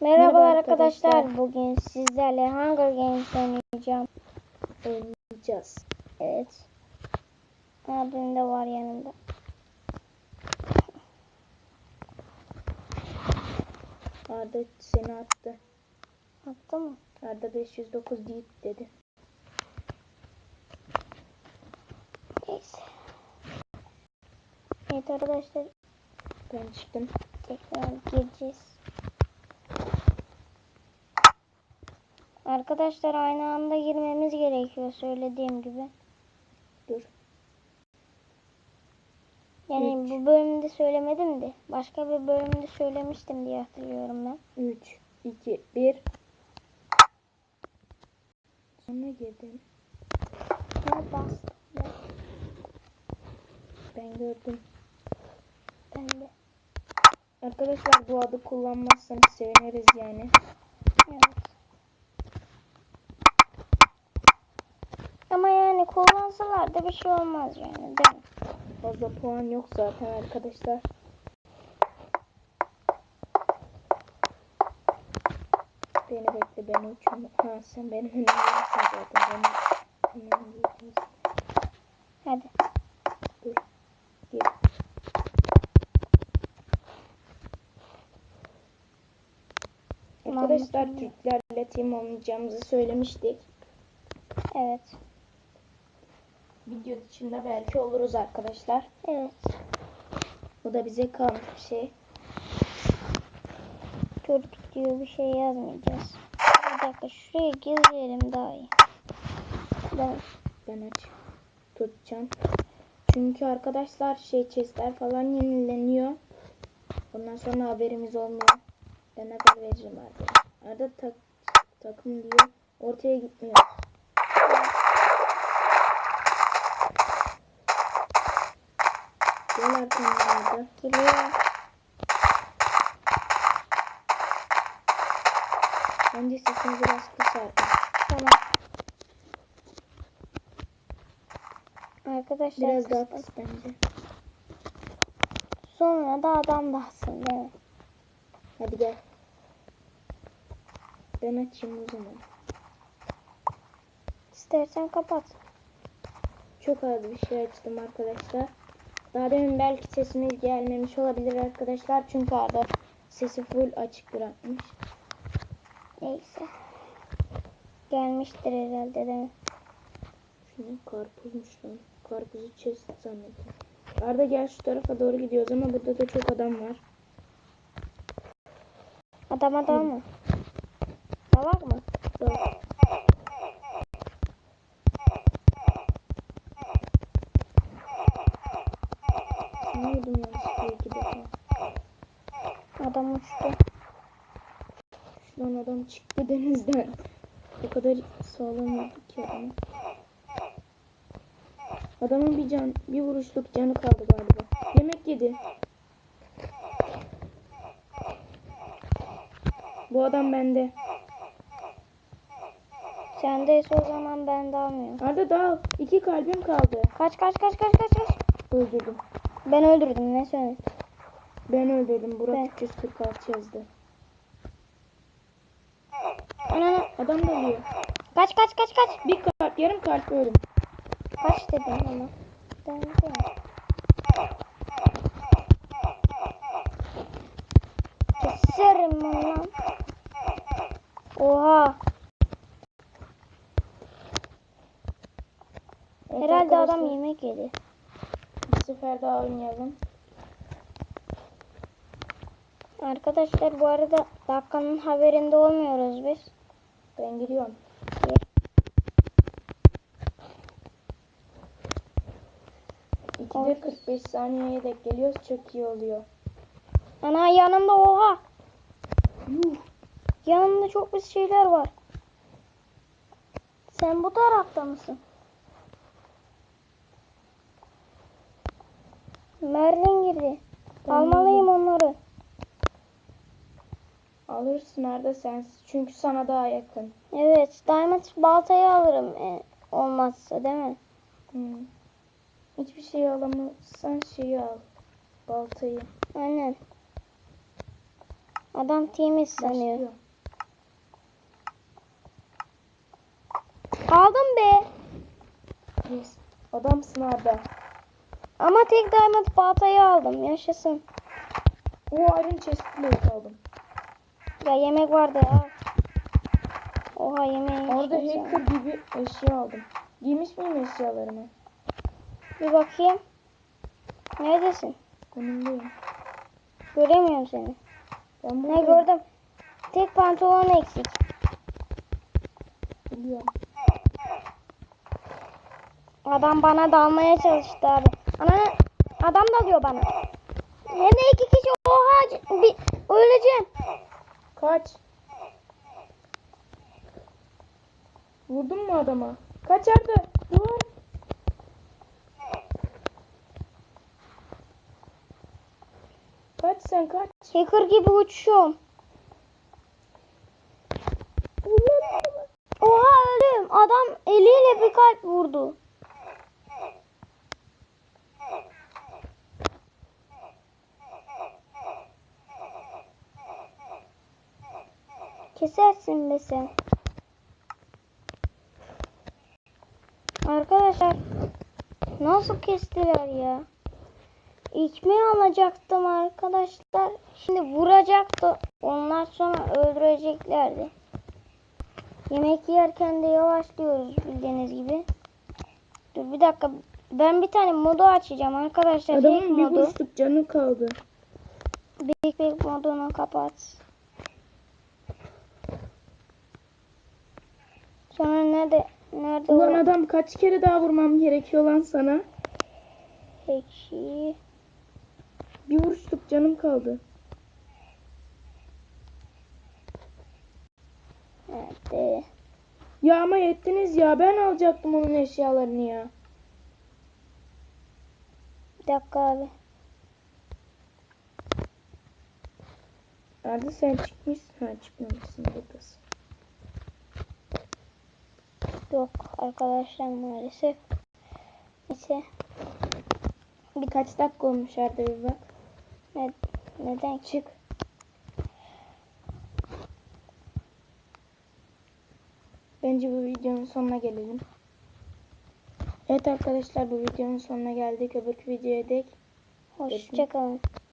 Merhaba, Merhaba arkadaşlar. arkadaşlar. Bugün sizlerle Hunger Games oynayacağım. oynayacağız. Evet. Abim de var yanımda. Arda seni attı. Attı mı? Arda 509 deyip dedi. Neyse. Evet arkadaşlar Ben çıktım. tekrar gireceğiz. Arkadaşlar aynı anda girmemiz gerekiyor söylediğim gibi. Dur. Yani Üç. bu bölümde söylemedim de başka bir bölümde söylemiştim diye hatırlıyorum ben. 3, 2, 1. Sonra girdim. Ne bastım ben, Ben gördüm. ben de. Arkadaşlar bu adı kullanmazsanız seviniriz yani. Evet. Ama yani kullansalar da bir şey olmaz yani değil mi? Fazla puan yok zaten arkadaşlar. Beni bekle ben uçuyorum. Ha sen benim önümdesin zaten. Ben önümdeyim. Hadi. Dur. Gir. Arkadaşlar. Türklerle team oynayacağımızı söylemiştik. Evet. Video dışında belki oluruz arkadaşlar. Evet. Bu da bize kalmış bir şey. Türk diyor bir şey yazmayacağız. Bir dakika şuraya gizleyelim daha iyi. Mi? Ben aç tutacağım. Çünkü arkadaşlar şey chestler falan yenileniyor. Ondan sonra haberimiz olmuyor. Ben haber vereceğim Arda. Arda tak, takım diyor. Ortaya gitmiyor. Gel arkamdan. Geliyor. Bence sesini biraz kıs Arda. Tamam. Arkadaşlar Biraz daha kıs bence. Sonra da adam bassın değil mi? Hadi gel. Ben açayım o zaman. İstersen kapat. Çok az bir şey açtım arkadaşlar. Daha demin belki sesimiz gelmemiş olabilir arkadaşlar. Çünkü Arda sesi full açık bırakmış. Neyse. Gelmiştir herhalde değil mi? Şunu karpuzmuş lan. Karpuzu chest zannettim. Arda gel şu tarafa doğru gidiyoruz ama burada da çok adam var. Adam adam mı? Salak mı? Bak. Vurdum yanlışlıkla. Adam uçtu. Şuradan adam çıktı denizden. O kadar sağlam ki adamı. Adamın bir can, bir vuruşluk canı kaldı galiba. Yemek yedi. Bu adam bende. Sendeyse o zaman ben de almıyorum. Arda daha iki kalbim kaldı. Kaç kaç kaç kaç kaç kaç. Öldürdüm. Ben öldürdüm ne söylüyorsun? Ben öldürdüm. Burak Ben- 346 yazdı. Ananı. Adam geliyor. Kaç kaç kaç kaç. Bir kalp, yarım kalp öldüm. Kaç dedim ama. Ben de. Keserim lan. Oha. Herhalde adam yemek yedi. Sefer daha oynayalım. Arkadaşlar bu arada dakikanın haberinde olmuyoruz biz. Ben giriyorum. İkide Olsun. 45 saniyeye denk geliyoruz. Çok iyi oluyor. Ana yanımda oha. Yuh. Yanımda çok bir şeyler var. Sen bu tarafta mısın? Merlin girdi. Ben Almalıyım onları. Alırsın Arda sen. Çünkü sana daha yakın. Evet, Diamond baltayı alırım e, olmazsa değil mi? Hmm. Hiçbir şey alamazsan şeyi al. Baltayı. Aynen. Adam temiz sanıyor. Başlıyor. Aldım be. Yes. Adamsın Arda. Ama tek diamond baltayı aldım. Yaşasın. O iron chest plate aldım. Ya yemek vardı al. Oha yemeği. Orada hacker gibi eşya aldım. Giymiş miyim eşyalarımı? Bir bakayım. Neredesin? Konumdayım. Göremiyorum seni. Ben Ne gördüm. Tek pantolon eksik. Biliyorum. Adam bana dalmaya çalıştı abi. Ana adam dalıyor bana. Hem de iki kişi oha bir, öleceğim. Kaç. Vurdun mu adama? Kaç Arda? Dur. Kaç sen kaç. Hacker gibi uçuyorum. Oha öldüm. Adam eliyle bir kalp vurdu. Kesersin be sen. Arkadaşlar nasıl kestiler ya? İkmeği alacaktım arkadaşlar. Şimdi vuracaktı. Onlar sonra öldüreceklerdi. Yemek yerken de yavaşlıyoruz bildiğiniz gibi. Dur bir dakika. Ben bir tane modu açacağım arkadaşlar. Adamın bir modu. canı kaldı. Big Big modunu kapat. Sonra nerede nerede Ulan o adam kaç kere daha vurmam gerekiyor lan sana? ekşi? Bir vuruşluk canım kaldı. Nerede? Ya ama yettiniz ya. Ben alacaktım onun eşyalarını ya. Bir dakika abi. Arda sen çıkmışsın. Ha çıkmamışsın buradasın. Yok arkadaşlar maalesef. Neyse. Birkaç dakika olmuş Arda bir bak. Ne, neden çık? Bence bu videonun sonuna gelelim. Evet arkadaşlar bu videonun sonuna geldik. Öbürkü videoya dek. Hoşçakalın.